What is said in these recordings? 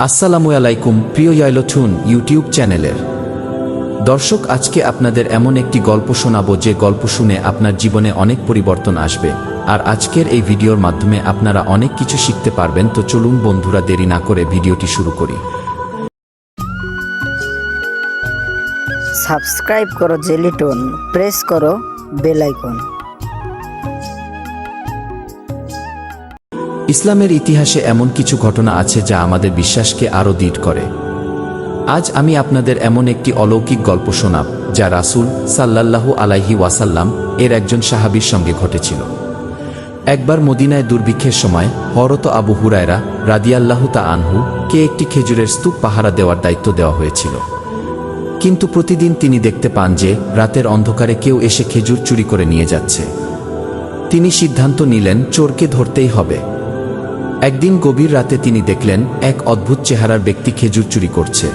আসসালামু আলাইকুম, প্রিয় ইয়াইলথুন ইউটিউব চ্যানেলের। দর্শক, আজকে আপনাদের এমন একটি গল্প শোনাবো যে গল্প শুনে আপনার জীবনে অনেক পরিবর্তন আসবে। আর আজকের এই ভিডিওর মাধ্যমে আপনারা অনেক কিছু শিখতে পারবেন, তো চলুন বন্ধুরা দেরি না করে ভিডিওটি শুরু করি। সাবস্ক্রাইব করো জেলিটন, প্রেস করো বেল আইকন। ইসলামের ইতিহাসে এমন কিছু ঘটনা আছে যা আমাদের বিশ্বাসকে আরও দৃঢ় করে। আজ আমি আপনাদের এমন একটি অলৌকিক গল্প শোনাব, যা রাসূল সাল্লাল্লাহু আলাইহি ওয়াসাল্লাম এর একজন সাহাবীর সঙ্গে ঘটেছিল। একবার মদিনায় দুর্ভিক্ষের সময় হরত আবু হুরায়রা রাদিয়াল্লাহু তা আনহু কে একটি খেজুরের স্তূপ পাহারা দেওয়ার দায়িত্ব দেওয়া হয়েছিল। কিন্তু প্রতিদিন তিনি দেখতে পান যে রাতের অন্ধকারে কেউ এসে খেজুর চুরি করে নিয়ে যাচ্ছে। তিনি সিদ্ধান্ত নিলেন, চোরকে ধরতেই হবে। একদিন গভীর রাতে তিনি দেখলেন এক অদ্ভুত চেহারার ব্যক্তি খেজুর চুরি করছে।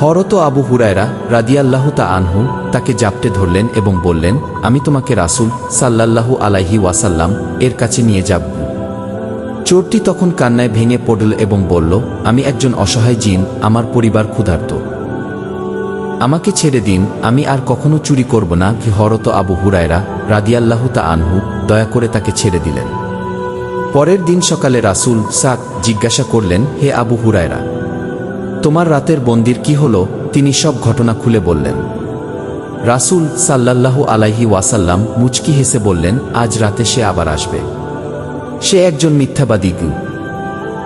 হরত আবু হুরায়রা রাদিয়াল্লাহু তা আনহু তাকে জাপটে ধরলেন এবং বললেন, আমি তোমাকে রাসুল সাল্লাল্লাহু আলাইহি ওয়াসাল্লাম এর কাছে নিয়ে যাব। চোরটি তখন কান্নায় ভেঙে পড়ল এবং বলল, আমি একজন অসহায় জিন, আমার পরিবার ক্ষুধার্ত। আমাকে ছেড়ে দিন, আমি আর কখনো চুরি করব না। কি হরত আবু হুরায়রা রাদিয়াল্লাহু তা আনহু দয়া করে তাকে ছেড়ে দিলেন। পরের দিন সকালে রাসূল সাক জিজ্ঞাসা করলেন, হে আবু হুরায়রা, তোমার রাতের বন্দির কি হলো? তিনি সব ঘটনা খুলে বললেন। রাসূল সাল্লাল্লাহু আলাইহি ওয়াসাল্লাম মুচকি হেসে বললেন, আজ রাতে সে আবার আসবে। সে একজন মিথ্যাবাদী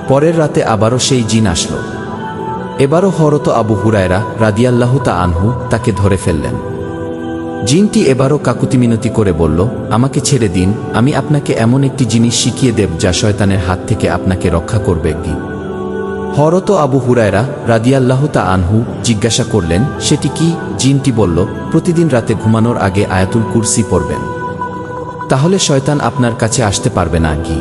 পরের রাতে আবারও সেই জিন আসলো। এবারও হরত আবু হুরায়রা রাদিয়াল্লাহু তা আনহু তাকে ধরে ফেললেন। জিনটি এবারও কাকুতি মিনতি করে বলল, আমাকে ছেড়ে দিন, আমি আপনাকে এমন একটি জিনিস শিখিয়ে দেব যা শয়তানের হাত থেকে আপনাকে রক্ষা করবে কি হরত আবু হুরায়রা রাদিয়াল্লাহু তা আনহু জিজ্ঞাসা করলেন, সেটি কি? জিনটি বলল, প্রতিদিন রাতে ঘুমানোর আগে আয়াতুল কুরসি পড়বেন। তাহলে শয়তান আপনার কাছে আসতে পারবে না কি।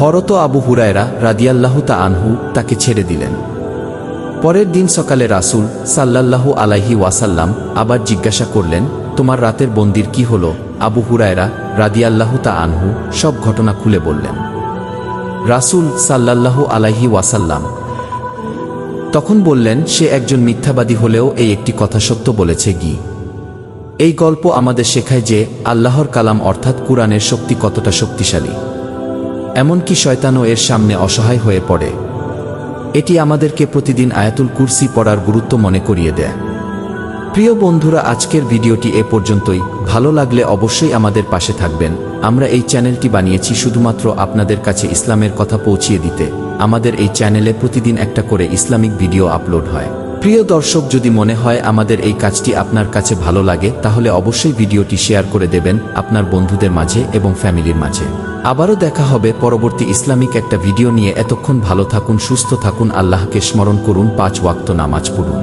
হরত আবু হুরায়রা রাদিয়াল্লাহু তা আনহু তাকে ছেড়ে দিলেন। পরের দিন সকালে রাসূল সাল্লাল্লাহু আলাইহি ওয়াসাল্লাম আবার জিজ্ঞাসা করলেন, তোমার রাতের বন্দির কি হলো? আবু হুরায়রা রাদিয়াল্লাহু তা আনহু সব ঘটনা খুলে বললেন। রাসূল সাল্লাল্লাহু আলাইহি ওয়াসাল্লাম তখন বললেন, সে একজন মিথ্যাবাদী হলেও এই একটি কথা সত্য বলেছে গি। এই গল্প আমাদের শেখায় যে আল্লাহর কালাম অর্থাৎ কুরআনের শক্তি কতটা শক্তিশালী। এমনকি শয়তানও এর সামনে অসহায় হয়ে পড়ে। এটি আমাদেরকে প্রতিদিন আয়াতুল কুরসি পড়ার গুরুত্ব মনে করিয়ে দেয়। প্রিয় বন্ধুরা, আজকের ভিডিওটি এ পর্যন্তই। ভালো লাগলে অবশ্যই আমাদের পাশে থাকবেন। আমরা এই চ্যানেলটি বানিয়েছি শুধুমাত্র আপনাদের কাছে ইসলামের কথা পৌঁছিয়ে দিতে। আমাদের এই চ্যানেলে প্রতিদিন একটা করে ইসলামিক ভিডিও আপলোড হয়। প্রিয় দর্শক, যদি মনে হয় আমাদের এই কাজটি আপনার কাছে ভালো লাগে, তাহলে অবশ্যই ভিডিওটি শেয়ার করে দেবেন আপনার বন্ধুদের মাঝে এবং ফ্যামিলির মাঝে। আবারও দেখা হবে পরবর্তী ইসলামিক একটা ভিডিও নিয়ে। এতক্ষণ ভালো থাকুন, সুস্থ থাকুন, আল্লাহকে স্মরণ করুন, পাঁচ ওয়াক্ত নামাজ পড়ুন।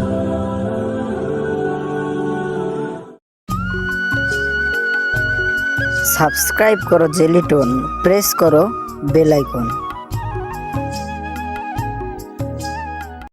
সাবস্ক্রাইব করো জেলিটন, প্রেস করো বেল আইকন।